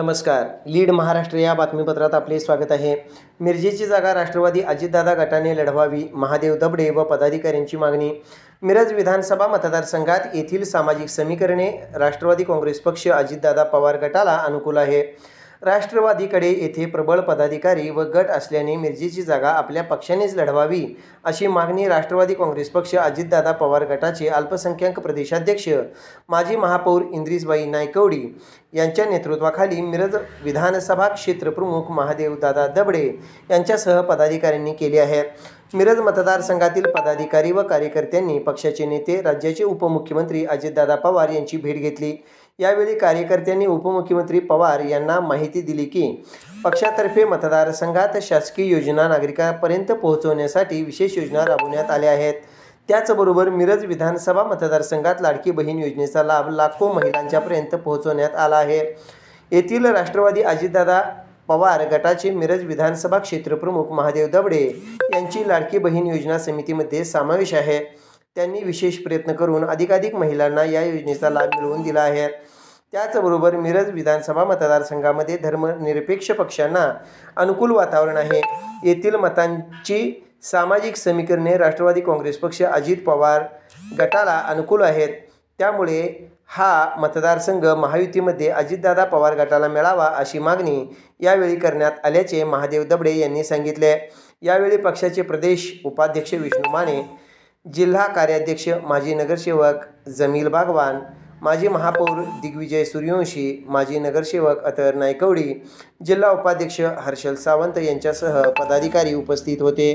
नमस्कार. लीड महाराष्ट्र या बातमीपत्रात आपले स्वागत आहे. मिरजेची जागा राष्ट्रवादी अजितदादा गटाने लढवावी महादेव दबडे व पदाधिकाऱ्यांची मागणी. मिरज विधानसभा मतदारसंघात येथील सामाजिक समीकरणे राष्ट्रवादी काँग्रेस पक्ष अजितदादा पवार गटाला अनुकूल आहे. राष्ट्रवादीकडे येथे प्रबळ पदाधिकारी व गट असल्याने मिरजेची जागा आपल्या पक्षानेच लढवावी अशी मागणी राष्ट्रवादी काँग्रेस पक्ष अजितदादा पवार गटाचे अल्पसंख्याक प्रदेशाध्यक्ष माजी महापौर इंद्रिसबाई नायकवडी यांच्या नेतृत्वाखाली मिरज विधानसभा क्षेत्रप्रमुख महादेवदादा दबडे यांच्यासह पदाधिकाऱ्यांनी केली आहे. मिरज मतदारसंघातील पदाधिकारी व कार्यकर्त्यांनी पक्षाचे नेते राज्याचे उपमुख्यमंत्री अजितदादा पवार यांची भेट घेतली. यावेळी कार्यकर्त्यांनी उपमुख्यमंत्री पवार यांना माहिती दिली की पक्षातर्फे मतदारसंघात शासकीय योजना नागरिकांपर्यंत पोहोचवण्यासाठी विशेष योजना राबवण्यात आल्या आहेत. त्याचबरोबर मिरज विधानसभा मतदारसंघात लाडकी बहीण योजनेचा लाभ लाखो महिलांच्यापर्यंत पोहोचवण्यात आला आहे. येथील राष्ट्रवादी अजितदादा पवार गटाचे मिरज विधानसभा क्षेत्रप्रमुख महादेव दबडे यांची लाडकी बहीण योजना समितीमध्ये समावेश आहे. त्यांनी विशेष प्रयत्न करून अधिकाधिक महिलांना या योजनेचा लाभ मिळवून दिला आहे. त्याचबरोबर मिरज विधानसभा मतदारसंघामध्ये धर्मनिरपेक्ष पक्षांना अनुकूल वातावरण आहे. येथील मतांची सामाजिक समीकरणे राष्ट्रवादी काँग्रेस पक्ष अजित पवार गटाला अनुकूल आहेत. त्यामुळे हा मतदारसंघ महायुतीमध्ये अजितदादा पवार गटाला मिळावा अशी मागणी यावेळी करण्यात आल्याचे महादेव दबडे यांनी सांगितले. यावेळी पक्षाचे प्रदेश उपाध्यक्ष विष्णू माने जिल्हा कार्याध्यक्ष माजी नगरसेवक जमील बागवान माजी महापौर दिग्विजय सूर्यवंशी माजी नगरसेवक अतर नायकवडी जिल्हा उपाध्यक्ष हर्षल सावंत यांच्यासह पदाधिकारी उपस्थित होते.